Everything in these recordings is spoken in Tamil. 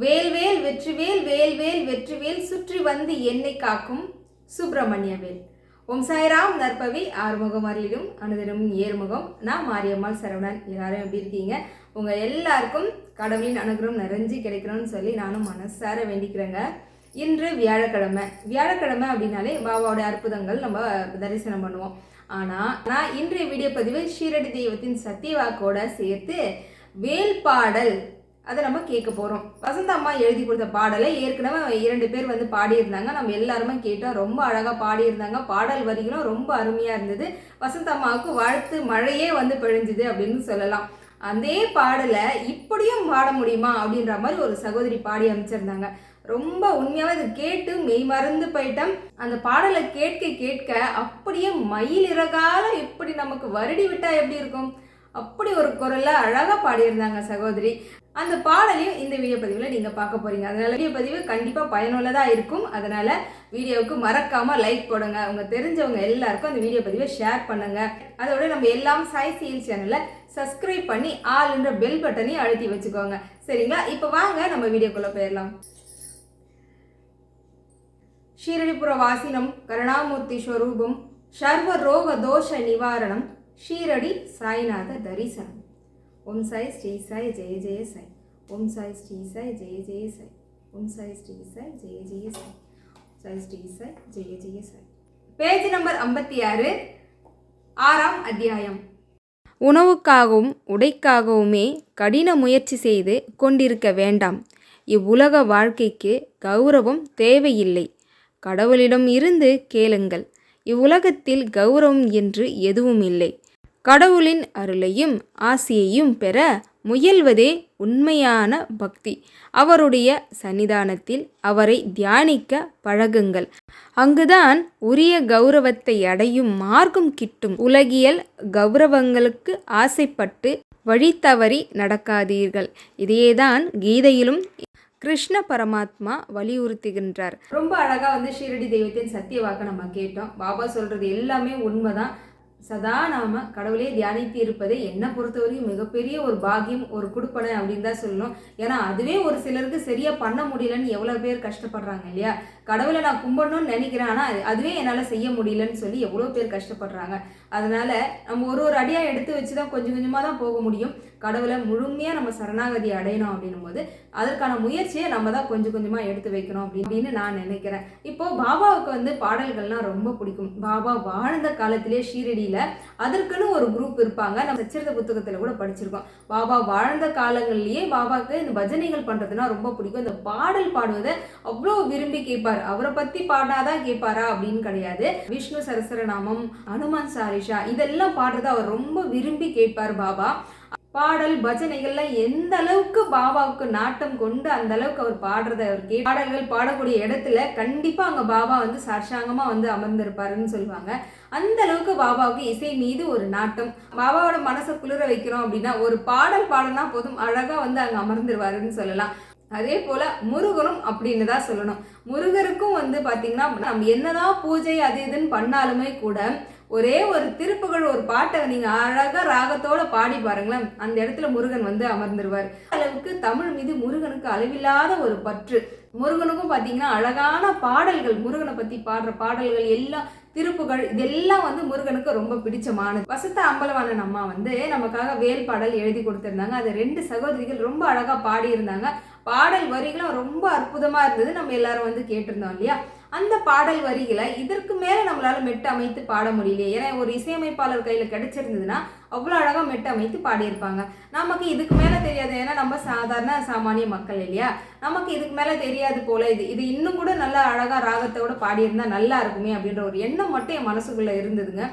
வேல்வேல் வெற்றிவேல் வேல்வேல் வெற்றிவேல் சுற்றி வந்து என்னை காக்கும் சுப்பிரமணியவேல் ஓம் சாய்ராம் நற்பவி ஆறுமுகம் அருளிடும் அனுதினம் ஏறுமுகம். நான் மாரியம்மாள் சரவணன். எல்லாரும் எப்படி இருக்கீங்க? உங்கள் எல்லாருக்கும் கடவுளின் அனுகிரகம் நிறைஞ்சு கிடைக்கணும்னு சொல்லி நானும் மனசார வேண்டிக்கிறேங்க. இன்று வியாழக்கிழமை. வியாழக்கிழமை அப்படின்னாலே பாபாவோட அற்புதங்கள் நம்ம தரிசனம் பண்ணுவோம். ஆனால் நான் இன்றைய வீடியோ பதிவு ஷீரடி தெய்வத்தின் சத்தியவாக்கோட சேர்த்து வேல் பாடல் அதை நம்ம கேட்க போகிறோம் வசந்த அம்மா எழுதி கொடுத்த பாடலை ஏற்கனவே இரண்டு பேர் வந்து பாடியிருந்தாங்க. நம்ம எல்லாருமே கேட்டோம். ரொம்ப அழகாக பாடியிருந்தாங்க. பாடல் வரிகளும் ரொம்ப அருமையாக இருந்தது. வசந்த அம்மாவுக்கு வாழ்த்து மழையே வந்து பிழிஞ்சுது அப்படின்னு சொல்லலாம். அதே பாடலை இப்படியும் பாட முடியுமா அப்படின்ற மாதிரி ஒரு சகோதரி பாடி அமைச்சிருந்தாங்க. ரொம்ப உண்மையாகவே இது கேட்டு மெய் மறந்து போயிட்டோம். அந்த பாடலை கேட்க கேட்க அப்படியே மயில் இறகால எப்படி நமக்கு வருடி விட்டா எப்படி இருக்கும்? அப்படி ஒரு குரல்ல அழகாக பாடியிருந்தாங்க சகோதரி. அந்த பாடலையும் இந்த வீடியோ பதிவில் நீங்கள் பார்க்க போகிறீங்க அதனால் வீடியோ பதிவு கண்டிப்பாக பயனுள்ளதாக இருக்கும். அதனால் வீடியோவுக்கு மறக்காமல் லைக் போடுங்க. உங்கள் தெரிஞ்சவங்க எல்லாருக்கும் அந்த வீடியோ பதிவை ஷேர் பண்ணுங்க. அதோட நம்ம எல்லாம் சாய் சீல் சேனலை சப்ஸ்கிரைப் பண்ணி ஆளுன்ற பெல் பட்டனையும் அழுத்தி வச்சுக்கோங்க. சரிங்களா? இப்போ வாங்க நம்ம வீடியோக்குள்ளே போயிடலாம். ஷீரடிபுர வாசினம் கருணாமூர்த்தி ஸ்வரூபம் சர்வ ரோக தோஷ நிவாரணம் ஷீரடி சாய்நாத தரிசனம். ஓம் சாய் ஸ்ரீ சாய் ஜெய ஜெய சாய். ஓம் சாய் ஸ்ரீ சாய் ஜெய ஜெய சாய் ஓம் சாய் ஸ்ரீ சாய் ஜெய ஜெய சாய் சாய் ஸ்ரீ சாய் ஜெய ஜெய சாய் பேஜ் நம்பர் ஐம்பத்தி ஆறு ஆறாம் அத்தியாயம். உணவுக்காகவும் உடைக்காகவுமே கடின முயற்சி செய்து கொண்டிருக்க வேண்டாம். இவ்வுலக வாழ்க்கைக்கு கௌரவம் தேவையில்லை. கடவுளிடம் இருந்து கேளுங்கள். இவ்வுலகத்தில் கௌரவம் என்று எதுவும் இல்லை கடவுளின் அருளையும் ஆசியையும் பெற முயல்வதே உண்மையான பக்தி. அவருடைய சன்னிதானத்தில் அவரை தியானிக்க பழகுங்கள். அங்குதான் உரிய கௌரவத்தை அடையும் மார்க்கம் கிட்டும். உலகியல் கௌரவங்களுக்கு ஆசைப்பட்டு வழி தவறி நடக்காதீர்கள். இதையேதான் கீதையிலும் கிருஷ்ண பரமாத்மா வலியுறுத்துகின்றார். ரொம்ப அழகா வந்து ஷீரடி தெய்வத்தின் சத்திய வாக்க நம்ம கேட்டோம். பாபா சொல்றது எல்லாமே உண்மைதான். சதா நாம கடவுளே தியானித்து இருப்பது என்னை பொறுத்தவரையும் மிகப்பெரிய ஒரு பாக்கியம் ஒரு குடுப்பனை அப்படின்னு தான் சொல்லணும். ஏன்னா அதுவே ஒரு சிலருக்கு சரியாக பண்ண முடியலன்னு எவ்வளோ பேர் கஷ்டப்படுறாங்க இல்லையா? கடவுளை நான் கும்பிடணும்னு நினைக்கிறேன் ஆனால் அதுவே என்னால் செய்ய முடியலன்னு சொல்லி எவ்வளோ பேர் கஷ்டப்படுறாங்க. அதனால நம்ம ஒரு ஒரு அடியாக எடுத்து வச்சு தான் கொஞ்சம் கொஞ்சமாக தான் போக முடியும். கடவுளை முழுமையாக நம்ம சரணாகதி அடையணும் அப்படின்னும் போது அதற்கான முயற்சியை நம்ம தான் கொஞ்சம் கொஞ்சமாக எடுத்து வைக்கணும் அப்படின்னு நான் நினைக்கிறேன். இப்போது பாபாவுக்கு வந்து பாடல்கள்லாம் ரொம்ப பிடிக்கும். பாபா வாழ்ந்த காலத்திலே ஷீரடியில் அதற்குன்னு ஒரு குரூப் இருப்பாங்க. நம்ம சச்சரித புத்தகத்தில் கூட படிச்சிருக்கோம். பாபா வாழ்ந்த காலங்கள்லேயே பாபாவுக்கு இந்த பஜனைகள் பண்ணுறதுனா ரொம்ப பிடிக்கும். இந்த பாடல் பாடுவதை அவ்வளோ விரும்பி கேட்பார். அவரை பத்தி பாடாதான் கேட்பாரா அப்படின்னு கிடையாது. விஷ்ணு சரசரநாமம் அனுமன் சாரிஷா இதெல்லாம் பாடுறத அவர் ரொம்ப விரும்பி கேட்பார் பாபா. பாடல் பஜனைகள்ல எந்த அளவுக்கு பாபாவுக்கு நாட்டம் கொண்டு அந்த அளவுக்கு அவர் பாடுறத அவர் கே பாடல்கள் பாடக்கூடிய இடத்துல கண்டிப்பா அங்க பாபா வந்து சாட்சாங்கமா வந்து அமர்ந்திருப்பாருன்னு சொல்லுவாங்க. அந்த அளவுக்கு பாபாவுக்கு இசை மீது ஒரு நாட்டம். பாபாவோட மனசை குளிர வைக்கிறோம் அப்படின்னா ஒரு பாடல் பாடனா போதும் அழகா வந்து அங்க அமர்ந்துருவாருன்னு சொல்லலாம். அதே போல் முருகனும் அப்படின்னு தான் சொல்லணும். முருகருக்கும் வந்து பார்த்தீங்கன்னா நம்ம என்னதான் பூஜை அது இதுன்னு பண்ணாலுமே கூட ஒரே ஒரு திருப்புகள் ஒரு பாட்டை நீங்கள் அழகாக ராகத்தோடு பாடி பாருங்களேன். அந்த இடத்துல முருகன் வந்து அமர்ந்துருவார். அளவுக்கு தமிழ் மீது முருகனுக்கு அளவில்லாத ஒரு பற்று. முருகனுக்கும் பார்த்தீங்கன்னா அழகான பாடல்கள் முருகனை பற்றி பாடுற பாடல்கள் எல்லாம் திருப்புகள் இதெல்லாம் வந்து முருகனுக்கு ரொம்ப பிடிச்சமானது. வசந்த அம்பலவாணன் அம்மா வந்து நமக்காக வேல் பாடல் எழுதி கொடுத்துருந்தாங்க. அது ரெண்டு சகோதரிகள் ரொம்ப அழகாக பாடியிருந்தாங்க. பாடல் வரிகளும் ரொம்ப அற்புதமாக இருந்தது நம்ம எல்லாரும் வந்து கேட்டிருந்தோம் இல்லையா? அந்த பாடல் வரிகளை இதற்கு மேலே நம்மளால் மெட்டு அமைத்து பாட முடியலையே. ஏன்னா ஒரு இசையமைப்பாளர் கையில் கிடைச்சிருந்ததுன்னா அவ்வளோ அழகாக மெட்டு அமைத்து பாடியிருப்பாங்க. நமக்கு இதுக்கு மேலே தெரியாது. ஏன்னா நம்ம சாதாரண சாமானிய மக்கள் இல்லையா? நமக்கு இதுக்கு மேலே தெரியாது போல இது. இது இன்னும் கூட நல்லா அழகாக ராகத்தோட பாடியிருந்தால் நல்லா இருக்குமே அப்படின்ற ஒரு எண்ணம் மட்டும் என் மனசுக்குள்ளே இருந்ததுங்க.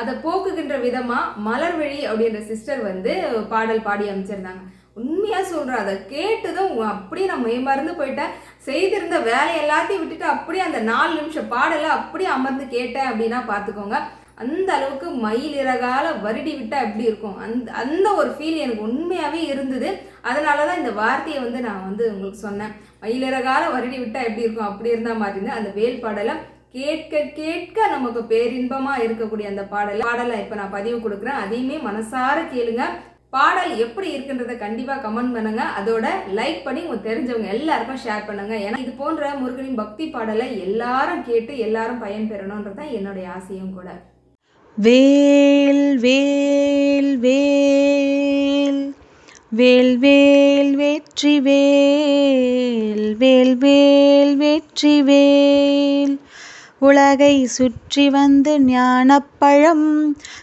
அதை போக்குகின்ற விதமாக மலர்வழி அப்படின்ற சிஸ்டர் வந்து பாடல் பாடி அமைச்சிருந்தாங்க. உண்மையாக சொல்கிறேன் அதை கேட்டதும் அப்படியே நான் மேமறந்து போயிட்டேன். செய்திருந்த வேலை எல்லாத்தையும் விட்டுட்டு அப்படியே அந்த நாலு நிமிஷம் பாடலை அப்படியே அமர்ந்து கேட்டேன் அப்படின்னா பார்த்துக்கோங்க. அந்த அளவுக்கு மயில் இறகால வருடி விட்டால் எப்படி இருக்கும்? அந்த அந்த ஒரு ஃபீல் எனக்கு உண்மையாகவே இருந்தது. அதனால தான் இந்த வார்த்தையை வந்து நான் வந்து உங்களுக்கு சொன்னேன். மயில் இறகால வருடி விட்டால் எப்படி இருக்கும்? அப்படி இருந்தால் மாதிரி இருந்து அந்த வேல் பாடலை கேட்க கேட்க நமக்கு பேரின்பமாக இருக்கக்கூடிய அந்த பாடலை பாடலை இப்போ நான் பதிவு கொடுக்குறேன். அதையுமே மனசார கேளுங்க. பாடல் எப்படி இருக்குன்றத கண்டிப்பாக கமெண்ட் பண்ணுங்க. அதோட லைக் பண்ணி உங்களுக்கு தெரிஞ்சவங்க எல்லாருக்கும் ஷேர் பண்ணுங்க. ஏன்னா இது போன்ற முருகனின் பக்தி பாடலை எல்லாரும் கேட்டு எல்லாரும் பயன்பெறணுன்றது தான் என்னுடைய ஆசையும் கூட. வேல் வேல் வேல். வேல் வேல் வெற்றி வேல். வேல் வேல் வெற்றி வேல். உலகை சுற்றி வந்து ஞானப்பழம்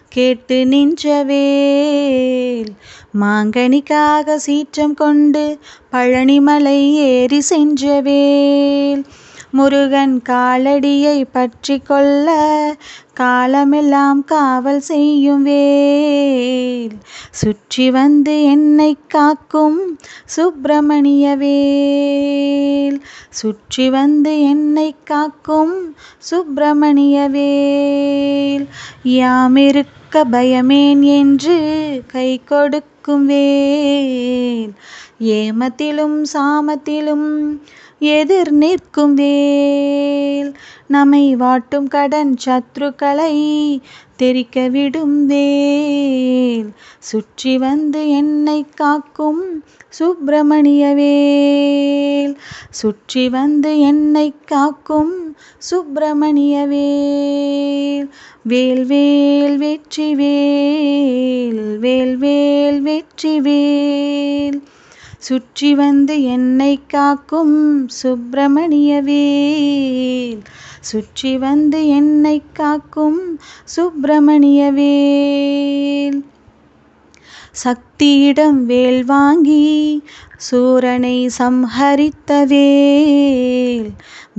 கேட்டு நின்ற வேல் மாங்கனிக்காக சீற்றம் கொண்டு பழனிமலை ஏறி சென்றவேல். முருகன் காலடியை பற்றி கொள்ள காலமெல்லாம் காவல் செய்யும் வேல். சுற்றி வந்து என்னை காக்கும் சுப்பிரமணிய வேல். சுற்றி வந்து என்னை காக்கும் சுப்பிரமணிய வேல். யாமிருக்க பயமேன் என்று கை கொடுக்கும் வேல். ஏமத்திலும் சாமத்திலும் எதிர் நிற்கும் வேல். நம்மை வாட்டும் கடன் சத்ருக்களை தெரிக்க விடும் வேல். சுற்றி வந்து என்னை காக்கும் சுப்பிரமணிய வேல். சுற்றி வந்து என்னை காக்கும் சுப்பிரமணிய வேல். வேல் வேல் வெற்றி வேல். வேல் வேல் வெற்றி வேல். சுற்றி வந்து என்னை காக்கும் சுப்பிரமணிய வேல் சுற்றி வந்து என்னை காக்கும் சுப்பிரமணிய வேல் சக்தியிடம் வேல் வாங்கி சூரனை சம்ஹரித்த வேல்.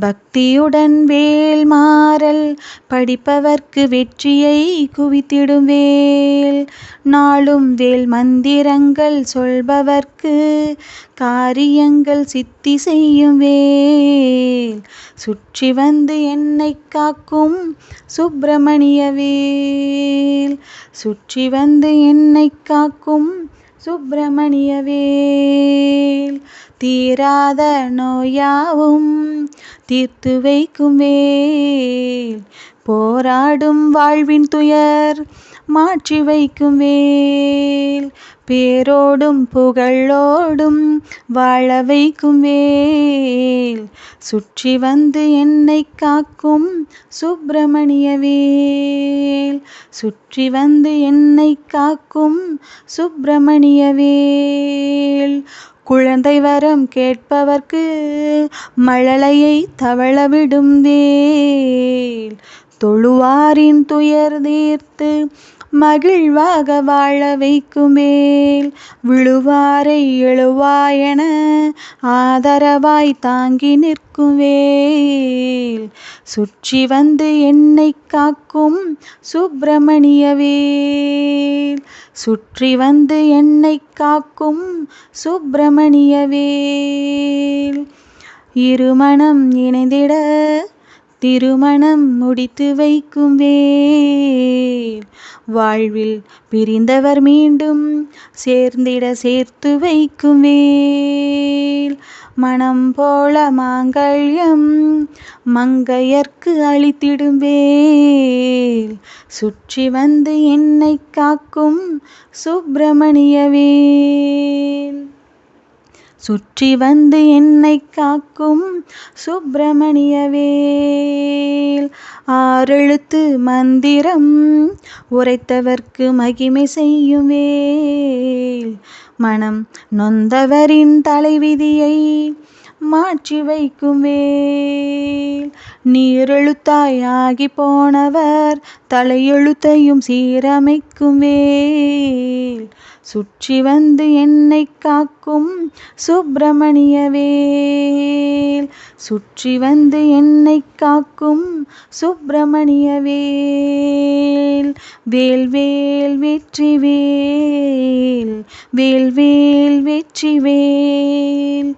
பக்தியுடன் வேல் மாறல் படிப்பவர்க்கு வெற்றியை குவித்திடும் வேல். நாளும் வேல் மந்திரங்கள் சொல்பவர்க்கு காரியங்கள் சித்தி செய்யும் வேல். சுற்றி வந்து என்னை காக்கும் சுப்பிரமணிய வேல். சுற்றி வந்து என்னை காக்கும் சுப்பிரமணியவேல். தீராத நோயாவும் தீர்த்து வைக்கும் வேல். போராடும் வாழ்வின் துயர் மாற்றி வைக்கும் வேல். பேரோடும் புகழோடும் வாழ வைக்கும் வேல். சுற்றி வந்து என்னை காக்கும் சுப்பிரமணிய வேல். சுற்றி வந்து என்னை காக்கும் சுப்பிரமணிய வேல். குழந்தை வரம் கேட்பவர்க்கு மழலையை தவளவிடும் வேல். தொழுவாரின் துயர் தீர்த்து மகிழ்வாக வாழ வைக்குமேல். விழுவாரை எழுவாயென ஆதரவாய் தாங்கி நிற்குவேல். சுற்றி வந்து என்னை காக்கும் சுப்பிரமணிய வேல் சுற்றி வந்து என்னை காக்கும் சுப்பிரமணிய வேல் இருமணம் இணைந்திட திருமணம் முடித்து வைக்கும் வேல் வாழ்வில் பிரிந்தவர் மீண்டும் சேர்ந்திட சேர்த்து வைக்கும் வேல் மனம் போல மாங்கல்யம் மங்கையர்க்கு அழித்திடும் வேல் சுற்றி வந்து என்னை காக்கும் சுப்பிரமணிய வேல். சுற்றி வந்து என்னை காக்கும் சுப்பிரமணிய வேல் ஆறெழுத்து மந்திரம் உரைத்தவர்க்கு மகிமை செய்யும் வேல். மனம் நொந்தவரின் தலைவிதியை மாற்றி வைக்கும் வேல் நீரெழுத்தாய் போனவர் தலையெழுத்தையும் சீரமைக்கும் வேல் சுற்றி வந்து என்னை காக்கும் சுப்பிரமணிய வேல் சுற்றி வந்து என்னை காக்கும் சுப்பிரமணிய வேல் வேல் வேல் வெற்றி வேல். வேல் வேல் வெற்றி வேல்.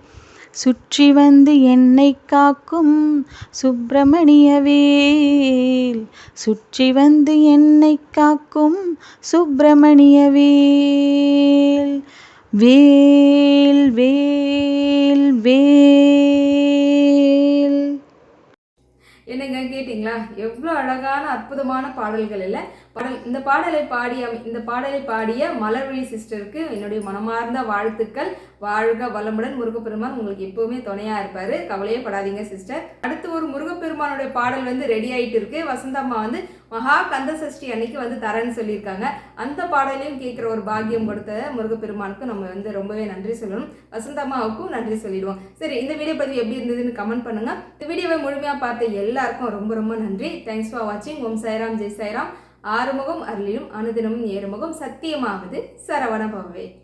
சுற்றி வந்து என்னை காக்கும் சுப்பிரமணிய வேல் சுற்றி வந்து என்னை காக்கும் சுப்பிரமணிய வேல் வேல் வேல். வேல் என்னங்க கேட்டிங்களா? எவ்வளோ அழகான அற்புதமான பாடல்கள் இல்லை? பாடல் இந்த பாடலை பாடிய இந்த பாடலை பாடிய மலர்விழி சிஸ்டருக்கு என்னுடைய மனமார்ந்த வாழ்த்துக்கள். வாழ்க வளமுடன் முருகப்பெருமான். உங்களுக்கு எப்பவுமே துணையா இருப்பாரு. கவலையே படாதீங்க சிஸ்டர் அடுத்து ஒரு முருகப்பெருமானுடைய பாடல் வந்து ரெடி ஆயிட்டு இருக்கு. வசந்தம்மா வந்து மகா கந்த சஷ்டி அன்னைக்கு வந்து தரேன்னு சொல்லியிருக்காங்க. அந்த பாடலையும் கேட்குற ஒரு பாக்கியம் கொடுத்த முருகப்பெருமானுக்கு நம்ம வந்து ரொம்பவே நன்றி சொல்லணும். வசந்தம்மாவுக்கும் நன்றி சொல்லிடுவோம். சரி இந்த வீடியோ பதிவு எப்படி இருந்ததுன்னு கமெண்ட் பண்ணுங்க. இந்த வீடியோவை முழுமையாக பார்த்த எல்லாருக்கும் ரொம்ப ரொம்ப நன்றி. தேங்க்ஸ் ஃபார் வாட்சிங் ஓம் சாய்ராம் ஜெய் சாய்ராம். ஆறுமுகம் அருளிலும் அனுதினமும் ஏறுமுகம் சத்தியமாவது சரவண பவே